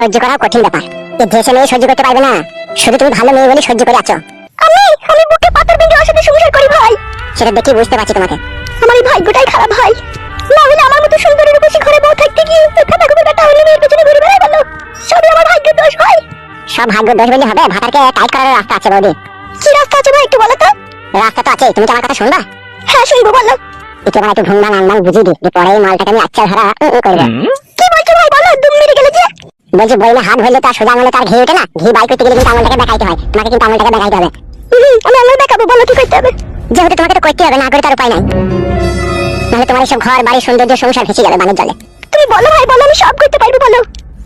সহ্য করা কঠিন ব্যাপার। এই দেশে মেয়ে সহ্য করতে পারবে না। শুধু তুমি ভালো মেয়ে বলে সহ্য করে আছো। আমি আমি বুকে পাথর ভেঙে ওর সাথে সংসার করি ভাই। সেটা দেখে বুঝতে পারছি তোমাকে। আমার এই ভাগ্যটাই খারাপ ভাই। না হলে আমার মতো সুন্দরী রূপসী ঘরে বউ থাকতে গিয়ে একা থাকবে বেটা হলে মেয়ের পেছনে ঘুরে বেড়াই গেল সবই আমার ভাগ্যের দোষ ভাই। সব ভাগ্য দোষ বলে হবে। ভাতারকে টাইট করার রাস্তা আছে বৌদি। কি রাস্তা আছে ভাই একটু বলো তো? রাস্তা তো আছে তুমি কি আমার কথা শুনবা? হ্যাঁ শুনব বলো। একটু একটু ভুংবাং আংবাং বুঝিয়ে দিই। যে পরে এই মালটাকে আমি আচ্ছা ধরা করব। কি বলছো ভাই? বলো দুম মেরে গেলে যে বলছি বইলে হাত ধরলে তার সোজা আঙুলে তার ঘি ওঠে না? ঘি বাই করতে গেলে কিন্তু আঙুলটাকে দেখাইতে হয়। তোমাকে কিন্তু আঙুলটাকে দেখাইতে হবে। আমি আঙুল দেখাবো বলো কি করতে হবে? যেহেতু তোমাকে তো করতে হবে না করে তার উপায় নাই। নাহলে তোমার এইসব ঘর বাড়ি সৌন্দর্য সংসার ভেসে যাবে বানের জলে। তুমি বলো ভাই বলো আমি সব করতে পারব বলো।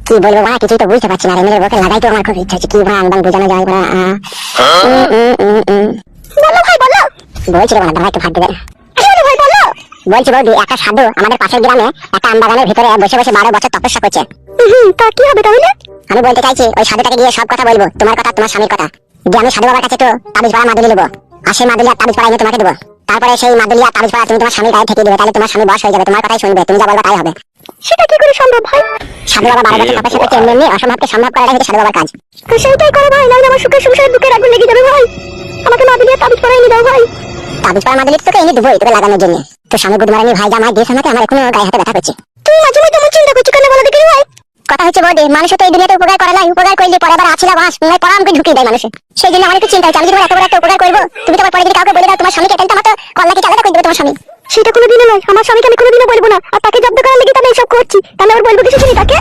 কি বলব মা কিছুই তো বুঝতে পারছি না রেমেলের বকে লাগাই তো আমার খুব ইচ্ছা হচ্ছে। কি ভাঙ বাং বোঝানো যায় উম। বলো ভাই বলো। বলছি রে বাবা একটু ভাত দেবে। ভাই বলো। বলছি বৌদি একটা সাধু আমাদের পাশের গ্রামে একটা আম বাগানের ভিতরে বসে বসে বারো বছর তপস্যা করছে। হুম, তা কি হবে তাহলে? আমি বলতে চাইছি ওই সাধুটাকে গিয়ে সব কথা বলব তোমার কথা তোমার স্বামীর কথা। যে আমি সাধু বাবার কাছে তো তাবিজ পাড়া মাদুলি নেব। আর সেই মাদুলি আর তাবিজ পাড়া এনে তোমাকে দেবো। তারপরে সেই মাদুলি আর তাবিজ পাড়া তুমি তোমার স্বামীর গায়ে ঠেকিয়ে দেবে তাহলে তোমার স্বামী বস হয়ে যাবে তোমার কথাই শুনবে তুমি যা বলবে তাই হবে। সেটা কি করে সম্ভব ভাই সাধু বাবা বারো বছর তপস্যা করছে এমনি এমনি অসম্ভবকে সম্ভব করাটাই হচ্ছে সাধু বাবার কাজ। তো সেইটাই করো ভাই নাহলে আমার সুখের সংসারে বুকের আগুন লেগে যাবে ভাই। আমাকে মা দিয়ে তাবিজ পরাই দাও ভাই। তাবিজ পাড়া মাদুলি তোকে এনে দেবোই তোকে লাগানোর জন্য। তো স্বামী গুদমারানি ভাই জামাই দিয়েছে আমাকে আমার এখনও গায়ে হাতে ব্যথা করছে। তুমি মাঝে মাঝে এমন চিন্তা করছ কেন বলো দেখি ভাই? কথা হচ্ছে বৌদি মানুষ তো এই দুনিয়াতে উপকার করে না উপকার করলে পরে আবার আছিলা বাস নয় পরে আমাকে ঢুকিয়ে দেয় মানুষে। সেই জন্য আমার একটু চিন্তা হচ্ছে, আমি যদি এত বড় একটা উপকার করব, তুমি তোমার পরে যদি কাউকে বলে দাও তোমার স্বামীকে তো আমার তো কল্লাকে আলাদা করে দেবে তোমার স্বামী? সেটা কোনোদিনও নয়, আমার স্বামীকে আমি কোনোদিনও বলব না, আর তাকে জব্দ করার লেগে আমি এইসব করছি। তাহলে আবার বলব কিছু শুনি তাকে?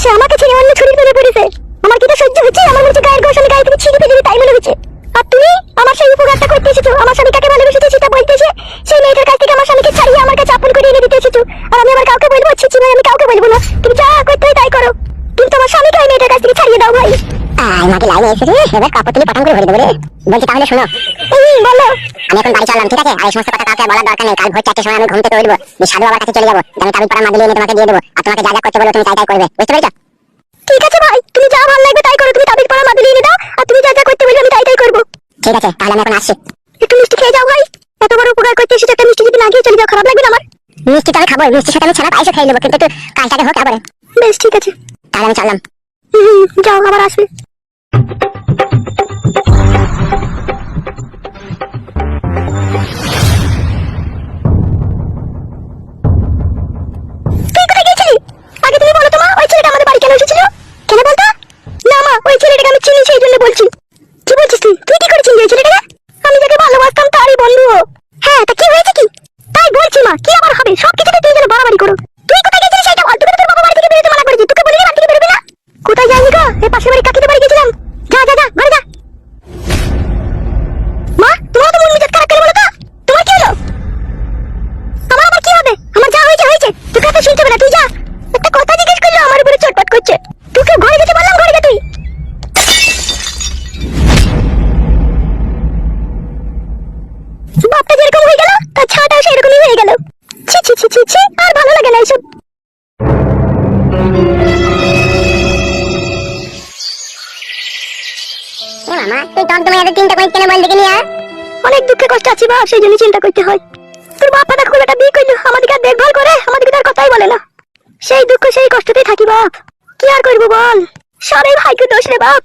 সে আমাকে ছেড়ে অন্য ছুরির প্রেমে পড়েছে। আমার কি তো সহ্য হচ্ছে? আমার মনে হচ্ছে গায়ের গোস আমি গায়ে থেকে ছিঁড়ে ফেলে তাই মনে হচ্ছে। আর তুমি আমার সেই উপকারটা করতে এসেছ, আমার স্বামী আয় মাকে লাইনে এসে রে এবার কাপড় তুলে পটাম করে ভরে দেবো রে। বলছি তাহলে শোনো। বলো। আমি এখন বাড়ি চললাম ঠিক আছে? আর এই সমস্ত কথা কাউকে বলার দরকার নেই। কাল ভোর চারটের সময় আমি ঘুম থেকে উঠবো যে সাধু বাবার কাছে চলে যাব। আমি তাবিজ পাড়া মাদুলি এনে তোমাকে দিয়ে দেবো। আর তোমাকে যা যা করতে বলব তুমি তাই তাই করবে। বুঝতে পেরেছ? ঠিক আছে ভাই তুমি যা ভালো লাগবে তাই করো। তুমি তাবিজ পড়া মাদুলি এনে দাও আর তুমি যা যা করতে বলবে আমি তাই তাই করব। ঠিক আছে তাহলে আমি এখন আসছি। একটু মিষ্টি খেয়ে যাও ভাই। এত বড় উপকার করতে এসেছ একটা মিষ্টি যদি না খেয়ে চলে যাও খারাপ লাগবে না আমার? মিষ্টি তো আমি খাব মিষ্টির সাথে আমি ছাড়া পাইসও খেয়ে নেব কিন্তু একটু কালটাকে হোক আবার। বেশ ঠিক আছে। তাহলে আমি চললাম। যাও আবার আসবে। フフフフ。চিন্তা করিস কেন বল দেখিনি আর অনেক দুঃখে কষ্ট আছি বাপ সেই জন্য চিন্তা করতে হয়। তোর বাপ পাতা খুব একটা বিয়ে করল আমাদেরকে দেখভাল করে আমাদেরকে তার কথাই বলে না। সেই দুঃখ সেই কষ্টতেই থাকি বাপ। কি আর করব বল? সবাই ভাগ্য দোষ রে বাপ।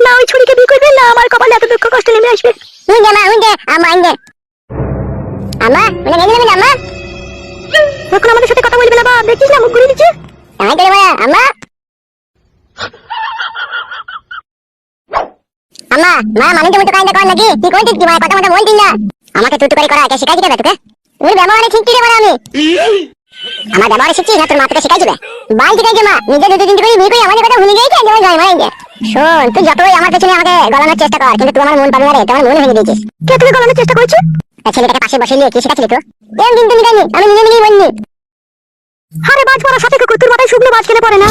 না ওই ছুরিকে বিয়ে করবে না আমার কপালে এত দুঃখ কষ্ট নেমে আসবে। উইন্ডে মা উইন্ডে আমা উইন্ডে আমা মানে গেলি না আমা এখন আমাদের সাথে কথা বলবে না বাপ দেখিস না মুখ ঘুরে দিচ্ছে? আমি করে আমা? আমা মা মানে তুমি তো কাইন্ডা কর নাকি কি কইছিস কি মা কথা মতো বলছিস না? আমাকে তুই করে করা কে শিখাই দিবে তোকে? তুমি ব্যবহারে ঠিক কি রে বলা আমি? আমার ব্যবহারে শিখছি না তোর মা তোকে শিখাই দিবে? বাল ঠিক আছে মা। নিজে দুটো তিনটে করে বিয়ে করে আমাদের কথা ভুলে গেছে যেমন জয় মারেঙ্গে শোন তুই যতই আমার পেছনে আমাকে গলানোর চেষ্টা কর কিন্তু তুই আমার মন পাবি না রে তোমার মন ভেঙে দিয়েছিস। কে তোকে গলানোর চেষ্টা করছে? আর ছেলেটাকে পাশে বসে নিয়ে কি শেখাচ্ছিলি তো এরকম কিন্তু নিকাইনি আমি নিজে নিজেই বলনি আরে বাজ পড়ার সাথে কুকুর তোর মাথায় শুকনো বাজ কেনে পড়ে না?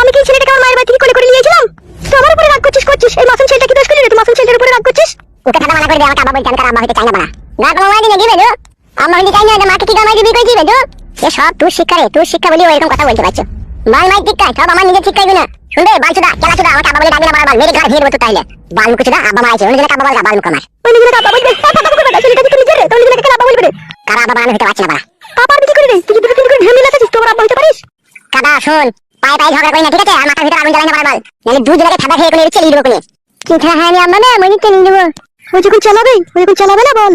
আমি কি ছেলেটাকে আমার মায়ের বাড়ি থেকে কোলে করে নিয়েছিলাম তো আমার উপরে রাগ করছিস করছিস? এই মাসুম ছেলেটা কি দোষ করলি রে? তুই মাসুম ছেলেটার উপরে রাগ করছিস? ওকে কথা মানা করে দে আমাকে আব্বা বলতে আমি তার আব্বা হইতে চাই না বাড়া গা কোনো মাই দিনে দিবে তো আম্মা হইতে চাই না মাকে কি গামাই দিবি কইছিবে তো এ সব তুই শিক্ষা রে তুই শিক্ষা বলি ও এরকম কথা বলতে পারছ। বাল মাই ঠিক সব আমার নিজের শিক্ষাই না শুনবে বাল চুদা কেলা চুদা আমাকে আব্বা বলে ডাকবি না বারবার মেরে ঘর ভিড় বলতে তাইলে বাল মুখ চুদা আব্বা মারাইছে অন্য জনে আব্বা বলগা বাল মুখ আমার ওই নিজের কাপা বলবে কাপা কাপা করবে ছেলেটা কি নিজের রে তোর নিজের কাপা বলবে রে। কারা আব্বা বানানো হইতে পারছে না বাড়া কাপার বিধি করে রে? তুই দুটো তিন করে ঢেলে লাগাছিস তোর আব্বা হইতে পারিস? কাদা শোন পায়ে পায়ে ঝগড়া করি না ঠিক আছে? আর মাথার ভিতরে আগুন জ্বালাই না বারবার। নাহলে দু জনকে ঠাডা খেয়ে করে চেলিয়ে দেবো কোনে কি খেলা হ্যাঁ আমি আম্মা না মনি চেলিয়ে দেবো ও যখন চালাবে ও যখন চালাবে না বল।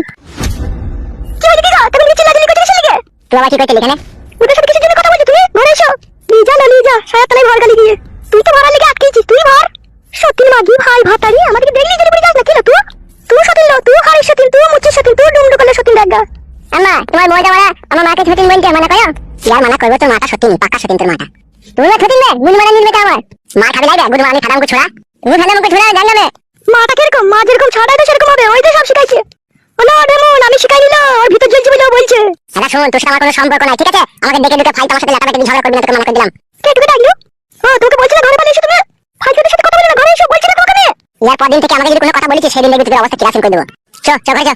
কি হয়েছে কি গো? তুমি কি চিল্লাচিল্লি করছিস নাকি তুই আবার কি করছিলি এখানে? ওদের সাথে কিছুর জন্য কথা বলছো তুমি? ঘরে এসো। নিয়ে যা না নিয়ে যা। সারা তলায় ভর গালি গিয়ে তুই তো ভরার লেগে আটকেছিস তুই ভর। সতীন মাগি ভাই ভাতারি? আমাদেরকে দেখলি চলে পড়ে যাস না কি রে তুই? তুই সতীন লো তুই হারিস সতীন তুই মুচিস সতীন তুই ডুমডু করলে সতীন দেখা আম্মা তোমার মজা মারা আমার মাকে ছুটিন বলতে মানা করো। ইয়ার মানা করব তোর মাটা সত্যি পাক্কা সত্যি তোর মাটা তুমি না গুণ মারা নিলবে তো আমার মা খাবে লাইবে গুণ মারা আমি খাদাম ছোড়া। তুমি খাদাম ছোড়া জানলামে মাটা কীরকম? মা যেরকম ছাড়াই তো সেরকম হবে। ওই তো সব শিখাইছে। হলো ডেমন আমি শিখাই নিল। ওর ভিতর জ্বলছে বলে বলছে। দাদা শোন তোর সাথে আমার কোনো সম্পর্ক নাই ঠিক আছে? আমাকে দেখে দুটো ফাইল আমার সাথে লাটাবে তুমি ঝগড়া করবি না তোকে মানা করে দিলাম। কে তোকে ডাকলো? ও তোকে বলছি না ঘরে পালিয়ে এসো তুমি? ফাইটারের সাথে কথা বলে না ঘরে এসো বলছি না তোমাকে আমি। ইয়ার পরদিন থেকে আমাকে যদি কোনো কথা বলেছিস সেদিন দেখবি তোর অবস্থা কিরাসিন করে দেবো? চ চ ঘরে চ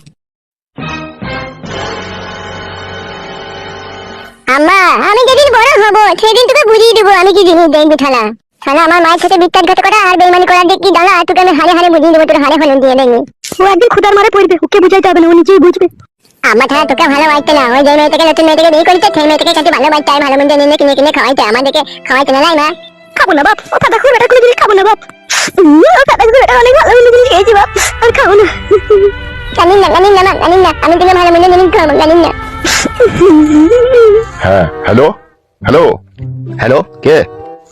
আম্মা আমি যেদিন বড় হব সেদিন তোকে বুঝিয়ে দেবো আমি কি জিনিস দেখবি থালা থালা আমার মায়ের সাথে বিত্তার করা আর বেইমানি করার দিক কি দাঁড়া তোকে আমি হারে হারে বুঝিয়ে দেবো তোর হারে হলুন দিয়ে দেখবি ও একদিন খুদার মারে পড়বে ওকে বুঝাইতে হবে না ও নিজেই বুঝবে। আমার থালা তোকে ভালো বাড়তে না ওই যে মেয়েটাকে নতুন মেয়েটাকে বিয়ে করেছে সেই মেয়েটাকে সাথে ভালো বাড়তে আর ভালো মন্দ নিয়ে কিনে কিনে খাওয়াইতে আমাদেরকে খাওয়াইতে না লাই মা? খাব না বাপ ও দাদা খুব এটা কোনো জিনিস খাব না বাপ। ও দাদা খুব এটা অনেক ভালো ভালো জিনিস খেয়েছি বাপ আর খাব না। জানিন না জানিন না জানিন না আমি তোকে ভালো মন্দ জিনিস খাওয়াবো জানিন না। হ্যাঁ হ্যালো? হ্যালো? হ্যালো কে?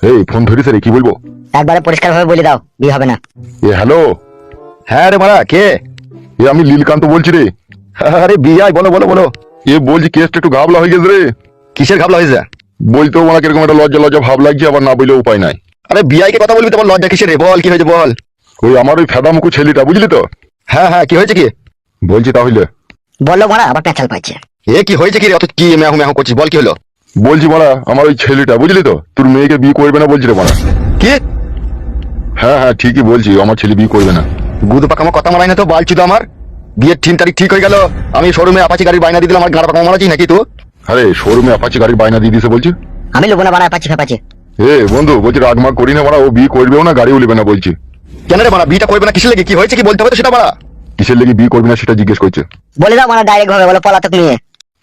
এই ফোন ধরিস রে কি বলব? একবারে পরিষ্কার ভাবে বলে দাও বিয়ে হবে না। এ হ্যালো? হ্যাঁ রে মারা কে? এ আমি লীলকান্ত বলছি রে। আরে বিয়াই বলো বলো বলো। এ বলছি কেসটা একটু ঘাবলা হয়ে গেছে রে। কিসের ঘাবলা হয়েছে? বলতেও আমার কীরকম একটা লজ্জা লজ্জা ভাব লাগছে আবার না বললে উপায় নাই। আরে বিয়াইকে কথা বলবি? তোমার লজ্জা কিসের রে? বল কি হয়েছে বল। ওই আমার ওই ফেদা মুখু ছেলেটা বুঝলি তো? হ্যাঁ হ্যাঁ কি হয়েছে কি? বলছি তাহলে। বলল মারা আবার পেঁচাল পাচ্ছে। এ কি হয়েছে কি রে? অত কি মেহু মেহু করছিস? বল কি হলো? বলছি মারা আমার ওই ছেলেটা বুঝলি তো? তোর মেয়েকে বিয়ে করবে না বলছি রে মারা। কি? হ্যাঁ হ্যাঁ ঠিকই বলছি আমার ছেলে বিয়ে করবে না। গুদু পাকা আমার কথা মারাই না তো বল ছিল আমার। বিয়ের তিন তারিখ ঠিক হয়ে গেল আমি শোরুমে আপাচি গাড়ির বাইনা দিয়ে দিলাম আমার গাড়া পাকা নাকি তো আরে শোরুমে আপাচি গাড়ির বায়না দিয়ে দিছে বলছি? আমি লোবো না বাড়া আপাচি ফেপাচি। এ বন্ধু বলছি রাগমাগ করি না মারা ও বিয়ে করবেও না গাড়িও নেবে না বলছি। কেন রে মারা বিয়েটা করবে না? কিসের লেগে? কি হয়েছে কি বলতে হবে তো সেটা মারা। কিসের লেগে বিয়ে করবি না সেটা জিজ্ঞেস করছে। বলে দাও মারা ডাইরেক্ট ভাবে বলো পলাতক নিয়ে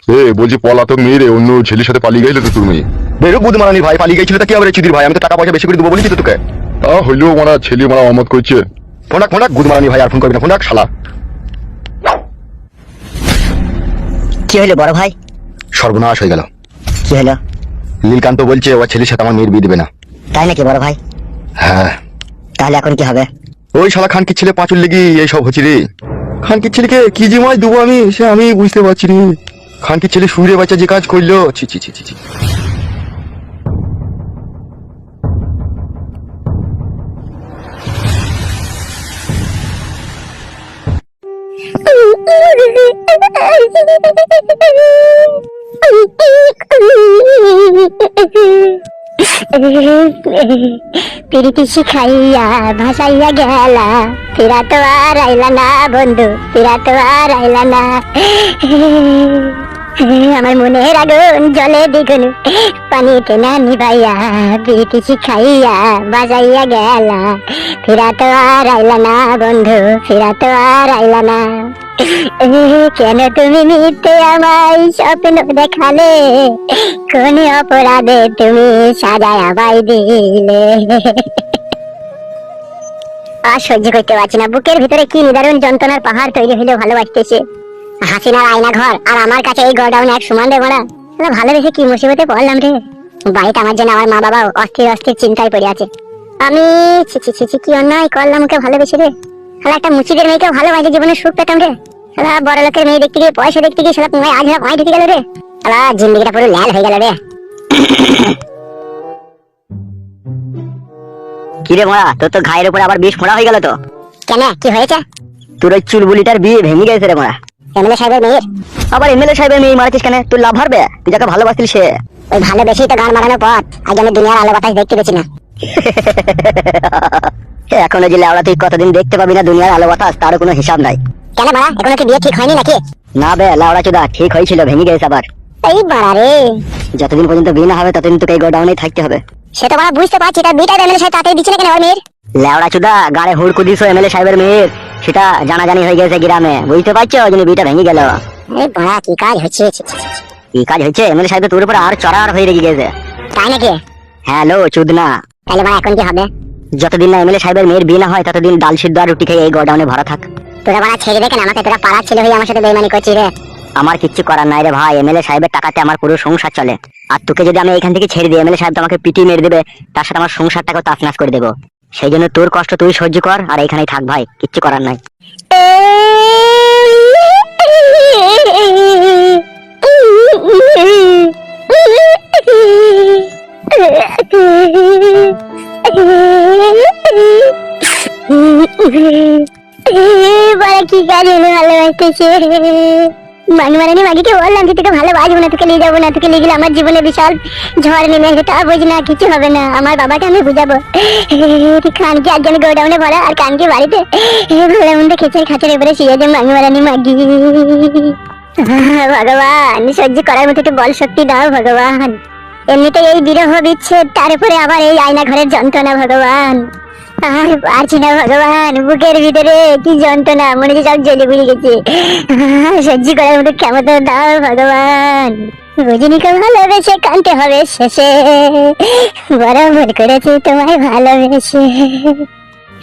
এ বলছি পলাতক মেয়ে রে অন্য ছেলের সাথে পালিয়ে গেলে তো তোর মেয়ে? বেরো বুধ মারানি ভাই পালিয়ে গেছিল তা কি হবে চুদির ভাই? আমি তো টাকা পয়সা বেশি করে দেবো বলেছি তো তোকে। তা হইলেও মারা ছেলে মারা অমত করছে। ফোনাক ফোনাক মারানি ভাই আর ফোন করবি না ফোনাক শালা। কি হলো বড় ভাই? সর্বনাশ হয়ে গেল। কি হলো নীলকান্ত বলছে ও ছেলের সাথে আমার মেয়ের বিয়ে দেবে না। তাই নাকি বড় ভাই? হ্যাঁ। তাহলে এখন কি হবে? ওই শালা খানকির ছেলে পাঁচুর লেগে এইসব হচ্ছে রে। খানকির ছেলেকে কি যে মাছ দেবো আমি সে আমি বুঝতে পারছি রে। খানকির ছেলে শুয়ে বাচ্চা যে কাজ করল, ছি ছি ছি ছি ছি। প্রীতি শিখাইয়া ভাসাইয়া গেলা। ফিরা তো আর আইলা না, বন্ধু ফিরা তো আর আইলা না। আমার মনের আগুন জলে দ্বিগুণ। পানিতে না নিবাইয়া, প্রীতি শিখাইয়া বাজাইয়া গেলা। ফিরা তো আর আইলা না বন্ধু ফিরা তো আর আইলা না। কেন তুমি মিথ্যে আমায় স্বপ্ন দেখালে? কোন অপরাধে তুমি সাজায় আবাই দিলে? আর সহ্য করতে পারছি না। বুকের ভিতরে কি নিদারুণ যন্ত্রণার পাহাড় তৈরি হইলে ভালোবাসতেছে। হাসিনার আয়না ঘর আর আমার কাছে এই গোডাউন এক সমান রে বড়া ভালোবেসে কি মুসিবতে পড়লাম রে? বাড়িতে আমার জন্য আমার মা বাবা অস্থির অস্থির চিন্তায় পড়ে আছে। আমি ছি ছি ছি কি অন্যায় করলাম ওকে ভালোবেসে রে? শালা একটা মুচিদের মেয়েকে ভালোবাসে জীবনে সুখ পেতাম রে। শালা বড় লোকের মেয়ে দেখতে গিয়ে পয়সা দেখতে গিয়ে শালা তোমায় আজ পায়ে ঢুকে গেল রে। শালা জিন্দগিটা পুরো ল্যাল হয়ে গেল রে। কি রে মোড়া তোর তো ঘায়ের উপরে আবার বিষ ফোড়া হয়ে গেল তো। কেন? কি হয়েছে? তোর ওই চুলবুলিটার বিয়ে ভেঙে গেছে রে মোড়া এমএলএ সাহেবের মেয়ের আবার এমএলএ সাহেবের মেয়ে মারাছিস কেন? তুই লাভ হারবে? তুই যাকে সে। ওই ভালোবেসেই তো গান মারানোর পর আজ আমি দুনিয়ার আলো বাতাস দেখতে পেয়েছি না। এখনও যে লেওড়া তুই কতদিন দেখতে পাবি না দুনিয়ার আলো বাতাস তারও কোনো হিসাব নাই। কেন বাড়া? এখনও কি বিয়ে ঠিক হয়নি নাকি? না বে লাউড়া চুদা ঠিক হয়েছিল ভেঙে গেছে আবার। এই বাড়া রে। যতদিন পর্যন্ত বিয়ে না হবে ততদিন তোকে এই গোডাউনেই থাকতে হবে। সে তো বাড়া বুঝতে পারছি তার বিটা এমএলএ সাহেব তাড়াতাড়ি দিচ্ছে না কেন ওর মেয়ের? লেওড়া চুদা গাড়ে হুড়কু দিছো এমএলএ সাহেবের মেয়ের। সেটা জানাজানি হয়ে গেছে গ্রামে। বুঝতে পারছ? ওই জন্য বিয়েটা ভেঙে গেল। বাড়া কি কাজ হচ্ছে। কি কাজ হয়েছে এমএলএ সাহেব তোর উপর আর চড়ার হয়ে রেগে গেছে। তাই নাকি? হ্যালো চুদনা। তাহলে মা এখন কি হবে? যতদিন না এমএলএ সাহেবের মেয়ের বিয়ে না হয় ততদিন ডাল সিদ্ধ আর রুটি খেয়ে এই গোডাউনে ভরা থাক। তোরা বাড়া ছেড়ে দেখেন আমাকে তোরা পাড়ার ছেলে হয়ে আমার সাথে বেইমানি করছিস রে। আমার কিচ্ছু করার নাই রে ভাই। এমএলএ সাহেবের টাকাতে আমার পুরো সংসার চলে। আর তোকে যদি আমি এখান থেকে ছেড়ে দিই এমএলএ সাহেব তো আমাকে পিটি মেরে দেবে তার সাথে আমার সংসারটাকেও তাফনাস করে দেবো। সেই জন্য তোর কষ্ট তুই সহ্য কর, আর এখানেই থাক ভাই, কিচ্ছু করার নাই। কি হলো ভালোবাসতেছে? বললাম যে তোকে ভালোবাসবো না, তোকে নিয়ে যাব না, তোকে নিয়ে গেলে আমার জীবনে বিশাল ঝড় নেমে আসবে, তা বুঝ না, কিছু হবে না। আমার বাবাকে আমি বুঝাবো। খানকে আমি গোডাউনে ভরা আর কানকে বাড়িতে। এবারে মাগি মারানি মাগি। ভগবান, সহ্য করার মতো একটু বল শক্তি দাও ভগবান। এমনিতে এই বিরহ বিচ্ছেদ তারপরে আবার এই আয়না ঘরের যন্ত্রণা ভগবান। আর পারছি না ভগবান বুকের ভিতরে কি যন্ত্রণা মনে হচ্ছে সব জ্বলে গেছে। সহ্য করার মতো ক্ষমতা দাও ভগবান। রজনীকে ভালোবেসে কানতে হবে শেষে। করেছি তোমায় ভালোবেসে।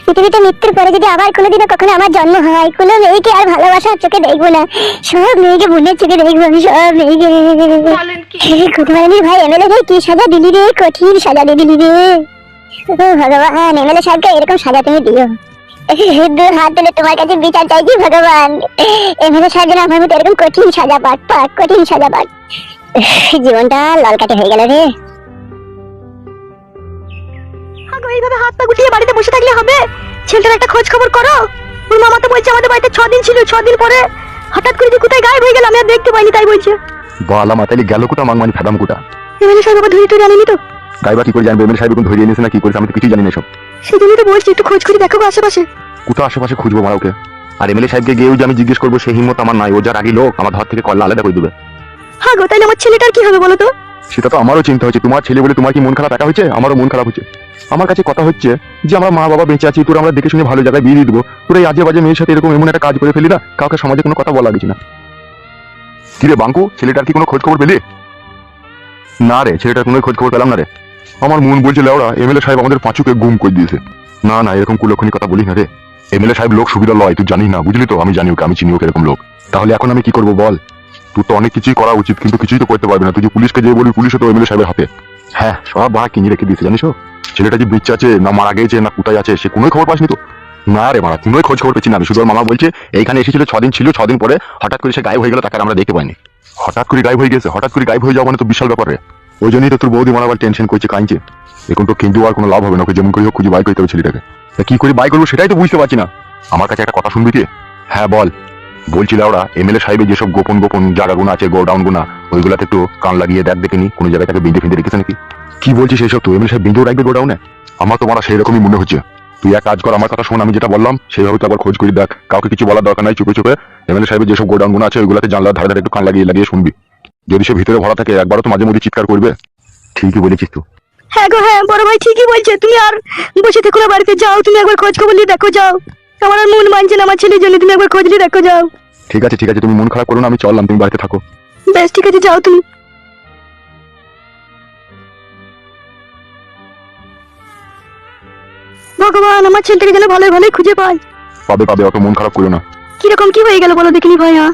পৃথিবীতে মৃত্যুর পরে যদি আবার কোনোদিনও কখনো আমার জন্ম হয় কোনো মেয়েকে আর ভালোবাসার চোখে দেখব না। সব মেয়েকে বোনের চোখে দেখব আমি সব মেয়েকে। কুটমারানির ভাই এমএলএ ভাই কি সাজা দিলি রে? কঠিন সাজা দিলি রে। ভগবান এমএলএ সাহেবকে এরকম সাজা তুমি দিও। দু হাত তুলে তোমার কাছে বিচার চাইছি ভগবান। এমএলএ সাহেব যেন আমার মতো এরকম কঠিন সাজা পাক পাক কঠিন সাজা পাক। জীবনটা ললকাটে হয়ে গেল রে। এইভাবে হাত পা গুটিয়ে বাড়িতে বসে থাকলে হবে? ছেলেটার একটা খোঁজ খবর করো। ওর মামা তো বলছে আমাদের বাড়িতে ছ দিন ছিল ছ দিন পরে হঠাৎ করে যে কোথায় গায়েব হয়ে গেল আমি আর দেখতে পাইনি তাই বলছে। বালা মাতালি গেল কোটা মাংমানি ফেদাম কোটা। এমএলএ সাহেব আবার টরে আনেনি তো? গাইবা কি করে জানবে? এমএলএ সাহেব এখন ধরিয়ে নিয়েছে না কি করেছে? আমি তো কিছুই জানি না সব সেই জন্যই তো বলছি একটু খোঁজ করে দেখো গো আশেপাশে। কোথা আশেপাশে খুঁজবো মারা ওকে আর এমএলএ সাহেবকে গিয়েও যে আমি জিজ্ঞেস করব সেই হিম্মত আমার নাই। ও যার আগে লোক আমার ধর থেকে কল্লা আলাদা করে দেবে। হ্যাঁ গো তাইলে আমার ছেলেটার কি হবে বলো তো? সেটা তো আমারও চিন্তা হচ্ছে। তোমার ছেলে বলে তোমার কি মন খারাপ? একা হচ্ছে আমারও মন খারাপ হচ্ছে। আমার কাছে কথা হচ্ছে যে আমরা মা বাবা বেঁচে আছি তোরা আমরা দেখে শুনে ভালো জায়গায় বিয়ে দিয়ে দেবো। তোরা এই আজে বাজে মেয়ের সাথে এরকম এমন একটা কাজ করে ফেলি না কাউকে সমাজে কোনো কথা বলা গেছে না। কিরে বাঙ্কু ছেলেটার কি কোনো খোঁজ খবর পেলি? না রে ছেলেটার কোনো খোঁজ খবর পেলাম না রে। আমার মন বলছে লেওড়া এমএলএ সাহেব আমাদের পাঁচুকে গুম করে দিয়েছে। না না, এরকম কুলক্ষণী কথা বলি না রে। এমএলএ সাহেব লোক সুবিধা লয়, তুই জানিস না, বুঝলি তো? আমি জানি ওকে, আমি চিনি ওকে এরকম লোক। তাহলে এখন আমি কি করব বল? তুই তো অনেক কিছুই করা উচিত, কিন্তু কিছুই তো করতে পারবি না। তুই যে পুলিশকে যে বলবি, পুলিশও তো এমএলএ সাহেবের হাতে। হ্যাঁ সব বাড়া কিনে রেখে দিয়েছে, জানিস ছেলেটা যে বেঁচে আছে, না মারা গেছে, না কোথায় আছে, সে কোনোই খবর পাসনি তো? না রে মারা, কোনোই খোঁজ খবর পেয়েছি না আমি। শুধু মামা বলছে, এইখানে এসেছিল, ছদিন ছিল, ছদিন পরে হঠাৎ করে সে গায়েব হয়ে গেল, তাকে আমরা দেখতে পাইনি। হঠাৎ করে গায়েব হয়ে গেছে, হঠাৎ করে গায়েব হয়ে যাওয়া মানে তো বিশাল ব্যাপার রে। ওই জন্যই তো তোর বৌদি মারা আবার টেনশন করছে কাঁদছে। এখন তো কিন্তু আর কোনো লাভ হবে না, ওকে যেমন করে হোক খুঁজে বাই করতে হবে ছেলেটাকে। তা কি করে বাই করব সেটাই তো বুঝতে পারছি না। আমার কাছে একটা কথা শুনবি কি? হ্যাঁ বল। বলছিল ওরা এমএলএ সাহেবের যেসব গোপন গোপন জায়গাগুলো আছে গোডাউন গুনা ওইগুলাতে একটু কান লাগিয়ে দেখ, দেখে নি, কোনো জায়গায় তাকে বিন্দু ফিন্দে রেখেছে নাকি? কি বলছিস এইসব তো এমএলএ সাহেব বিন্দু রাখবে গোডাউনে? আমার তো মারা সেই রকমই মনে হচ্ছে। তুই এক কাজ কর, আমার কথা শোন, আমি যেটা বললাম, সেইভাবে তো আবার খোঁজ করে দেখ। কাউকে কিছু বলার দরকার নাই, চুপে চুপে। এমএলএ সাহেবের যেসব গোডাউনগুলো আছে, ওইগুলাতে জানলার ধারে ধারে একটু কান লাগিয়ে লাগিয়ে শুনবি। যদি সে ভিতরে ভরা থাকে একবারও তো মাঝে মধ্যে চিৎকার করবে। ঠিকই বলেছিস তো হ্যাঁ গো হ্যাঁ বড় ভাই ঠিকই বলছে। তুমি আর বসে থেকো না বাড়িতে যাও তুমি একবার খোঁজ খবর নিয়ে দেখো যাও। আমার আর মন মানছে না আমার ছেলের জন্য তুমি একবার খোঁজ নিয়ে দেখো যাও। ঠিক আছে ঠিক আছে তুমি মন খারাপ করো না আমি চললাম তুমি বাড়িতে থাকো। বেশ ঠিক আছে যাও তুমি। ভগবান আমার ছেলেটাকে যেন ভালোই ভালোই খুঁজে পাই। পাবে পাবে অত মন খারাপ করো না। কীরকম কি হয়ে গেল বলো দেখিনি ভাইয়া?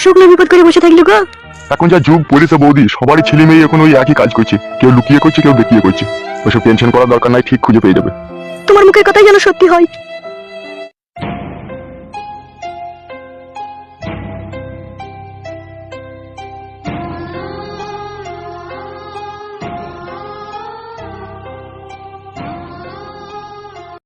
শুকনো বিপদ করে বসে থাকল গো। এখন যা যুগ, পুলিশ বৌদি, সবারই ছেলে মেয়ে এখন ওই একই কাজ করছে। কেউ লুকিয়ে করছে, কেউ দেখিয়ে করছে। ওসব টেনশন করার দরকার নাই, ঠিক খুঁজে পেয়ে যাবে। তোমার মুখের কথাই যেন সত্যি হয়।